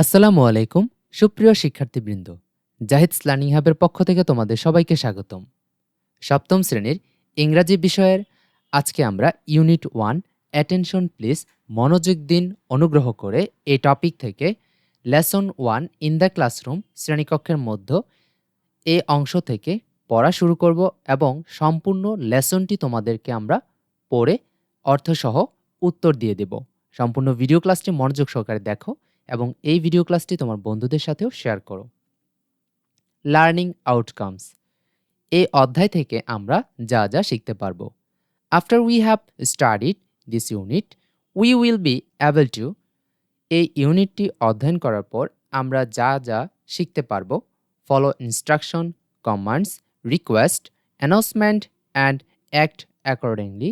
আসসালামু আলাইকুম, সুপ্রিয় শিক্ষার্থীবৃন্দ। জাহিদ লার্নিং হাবের পক্ষ থেকে তোমাদের সবাইকে স্বাগতম। সপ্তম শ্রেণির ইংরাজি বিষয়ের আজকে আমরা ইউনিট ওয়ান, অ্যাটেনশন প্লিজ, মনোযোগ দিন, অনুগ্রহ করে এই টপিক থেকে lesson one in the classroom শ্রেণীকক্ষের মধ্য এই অংশ থেকে পড়া শুরু করব এবং সম্পূর্ণ লেসনটি তোমাদেরকে আমরা পড়ে অর্থসহ উত্তর দিয়ে দেব। সম্পূর্ণ ভিডিও ক্লাসটি মনোযোগ সহকারে দেখো। এবং এই ভিডিও ক্লাসটি তোমার বন্ধুদের সাথেও শেয়ার করো। লার্নিং আউটকামস এই অধ্যায় থেকে আমরা যা যা শিখতে পারব। After we have studied this unit we will be able to এই ইউনিটটি অধ্যয়ন করার পর আমরা যা যা শিখতে পারব follow instruction commands request announcement and act accordingly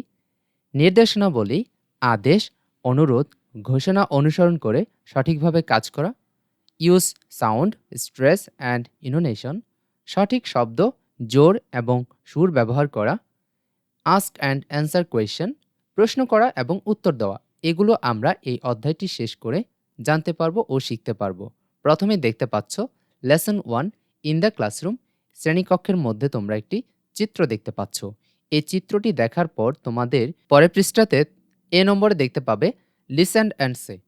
নির্দেশনাবলী, আদেশ, অনুরোধ ঘোষণা অনুসরণ করে সঠিকভাবে কাজ করা use sound stress and intonation সঠিক শব্দ, জোর এবং সুর ব্যবহার করা আস্ক অ্যান্ড অ্যান্সার কোয়েশ্চেন প্রশ্ন করা এবং উত্তর দেওয়া। এগুলো আমরা এই অধ্যায়টি শেষ করে জানতে পারব ও শিখতে পারব। প্রথমে দেখতে পাচ্ছ lesson one in the classroom শ্রেণীকক্ষের মধ্যে তোমরা একটি চিত্র দেখতে পাচ্ছ। এই চিত্রটি দেখার পর তোমাদের পরের পৃষ্ঠাতে এ নম্বরে দেখতে পাবে লিসেন অ্যান্ড সে।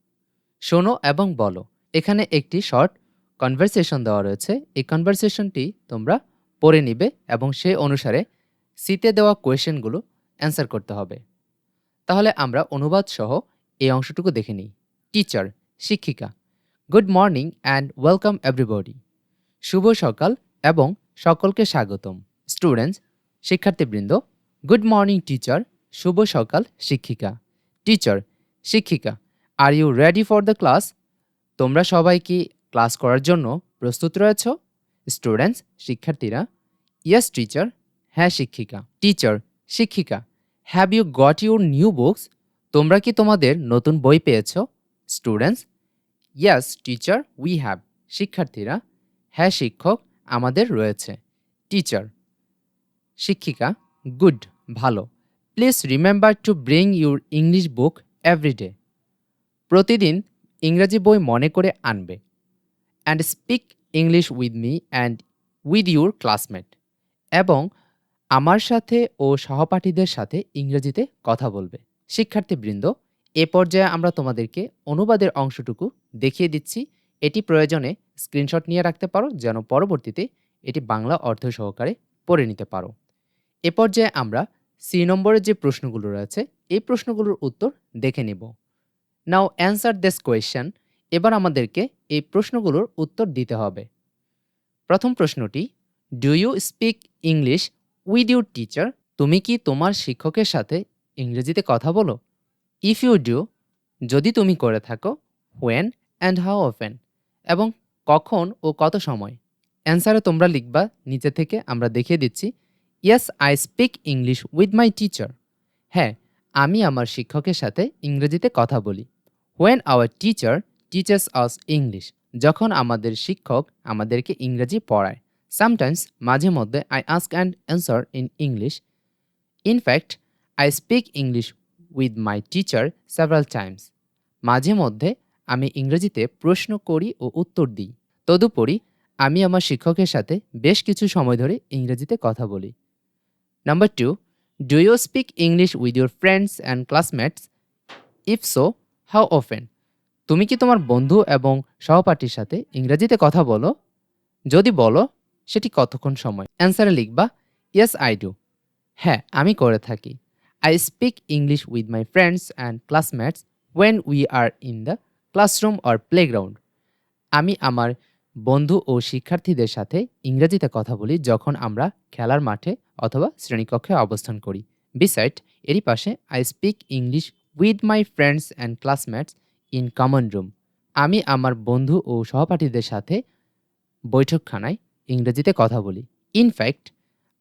শোনো এবং বলো। এখানে একটি শর্ট কনভারসেশন দেওয়া রয়েছে। এই কনভারসেশনটি তোমরা পড়ে নিবে এবং সেই অনুসারে সিতে দেওয়া কোয়েশ্চেনগুলো অ্যান্সার করতে হবে। তাহলে আমরা অনুবাদ সহ এই অংশটুকু দেখে নিই। টিচার, শিক্ষিকা, good morning and welcome everybody. শুভ সকাল এবং সকলকে স্বাগতম। স্টুডেন্টস, শিক্ষার্থীবৃন্দ, গুড মর্নিং টিচার, শুভ সকাল, শিক্ষিকা। টিচার শিক্ষিকা are you ready for the class তোমরা সবাই কি ক্লাস করার জন্য প্রস্তুত রয়েছ? স্টুডেন্টস শিক্ষার্থীরা ইয়েস টিচার হ্যাঁ শিক্ষিকা টিচার শিক্ষিকা have you got your new books তোমরা কি তোমাদের নতুন বই পেয়েছ? Students yes teacher we have শিক্ষার্থীরা হ্যাঁ শিক্ষক আমাদের রয়েছে টিচার শিক্ষিকা গুড ভালো please remember to bring your English book everyday প্রতিদিন ইংরাজি বই মনে করে আনবে and speak English with me and with your classmate এবং আমার সাথে ও সহপাঠীদের সাথে ইংরেজিতে কথা বলবে। শিক্ষার্থীবৃন্দ, এ পর্যায়ে আমরা তোমাদেরকে অনুবাদের অংশটুকু দেখিয়ে দিচ্ছি। এটি প্রয়োজনে স্ক্রিনশট নিয়ে রাখতে পারো, যেন পরবর্তীতে এটি বাংলা অর্থ সহকারে পড়ে নিতে পারো। এ পর্যায়ে আমরা সি নম্বরের যে প্রশ্নগুলো রয়েছে, এই প্রশ্নগুলোর উত্তর দেখে নেব। Now answer this question. এবার আমাদেরকে এই প্রশ্নগুলোর উত্তর দিতে হবে। প্রথম প্রশ্নটি do you speak English with your teacher তুমি কি তোমার শিক্ষকের সাথে ইংরেজিতে কথা বলো? ইফ ইউ ডু যদি তুমি করে থাকো হোয়েন অ্যান্ড হাউ অফেন এবং কখন ও কত সময়? অ্যান্সারে তোমরা লিখবা, নিচে থেকে আমরা দেখিয়ে দিচ্ছি yes I speak English with my teacher হ্যাঁ আমি আমার শিক্ষকের সাথে ইংরেজিতে কথা বলি। When our teacher teachers us English যখন আমাদের শিক্ষক আমাদেরকে ইংরেজি পড়ায়। সামটাইমস মাঝে মধ্যে I ask and answer in English in fact I speak English with my teacher several times মাঝে মধ্যে, আমি ইংরেজিতে প্রশ্ন করি ও উত্তর দিই। তদুপরি, আমি আমার শিক্ষকের সাথে বেশ কিছু সময় ধরে ইংরেজিতে কথা বলি। Number two do you speak English with your friends and classmates if so how often তুমি কি তোমার বন্ধু এবং সহপাঠীর সাথে ইংরেজিতে কথা বলো? যদি বলো, সেটি কতক্ষণ সময়? অ্যান্সারে লিখবা ইয়েস আই ডু হ্যাঁ আমি করে থাকি। I speak English with my friends and classmates when we are in the classroom or playground আমি আমার বন্ধু ও শিক্ষার্থীদের সাথে ইংরেজিতে কথা বলি যখন আমরা খেলার মাঠে অথবা শ্রেণীকক্ষে অবস্থান করি। বিসাইড এরই পাশে I speak English with my friends and classmates in common room আমি আমার বন্ধু ও সহপাঠীদের সাথে বৈঠকখানায় ইংরেজিতে কথা বলি। In fact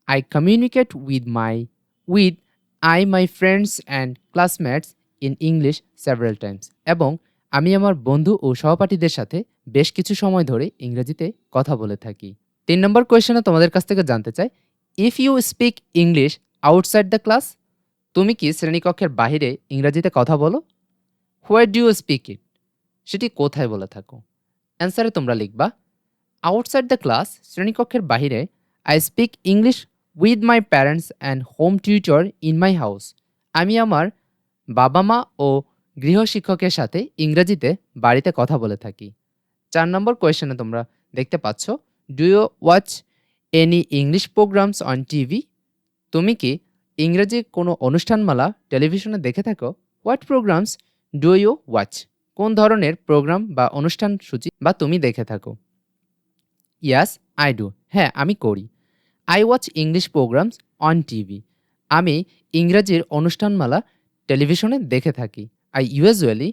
I communicate with my with I my friends and classmates in English several times এবং আমি আমার বন্ধু ও সহপাঠীদের সাথে বেশ কিছু সময় ধরে ইংরেজিতে কথা বলে থাকি। তিন নম্বর কোয়েশনে তোমাদের কাছ থেকে জানতে চাই। If you speak English outside the class তুমি কি শ্রেণীকক্ষের বাহিরে ইংরেজিতে কথা বলো? Where do you speak it সেটি কোথায় বলে থাকো? অ্যান্সারে তোমরা লিখবা আউটসাইড দ্য ক্লাস শ্রেণীকক্ষের বাহিরে I speak English with my parents and home tutor in my house আমি আমার বাবা মা ও গৃহশিক্ষকের সাথে ইংরেজিতে বাড়িতে কথা বলে থাকি। চার নম্বর কোয়েশনে তোমরা দেখতে পাচ্ছ do you watch any English programmes on TV তুমি কি ইংরেজি কোনো অনুষ্ঠানমালা টেলিভিশনে দেখে থাকো? What programmes do you watch কোন ধরনের প্রোগ্রাম বা অনুষ্ঠান সূচি বা তুমি দেখে থাকো? ইয়াস আই ডু হ্যাঁ আমি করি। I watch English programmes on TV আমি ইংরেজির অনুষ্ঠানমালা টেলিভিশনে দেখে থাকি। I usually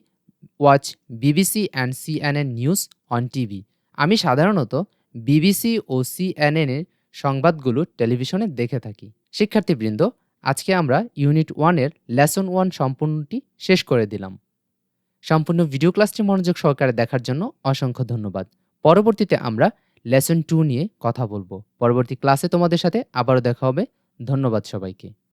watch BBC and CNN news on TV আমি সাধারণত বিবিসি ও সিএনএনের সংবাদগুলো টেলিভিশনে দেখে থাকি। শিক্ষার্থীবৃন্দ, আজকে আমরা ইউনিট ওয়ানের লেসন ওয়ান সম্পূর্ণটি শেষ করে দিলাম। সম্পূর্ণ ভিডিও ক্লাসটি মনোযোগ সহকারে দেখার জন্য অসংখ্য ধন্যবাদ। পরবর্তীতে আমরা লেসন টু নিয়ে কথা বলব। পরবর্তী ক্লাসে তোমাদের সাথে আবারও দেখা হবে। ধন্যবাদ সবাইকে।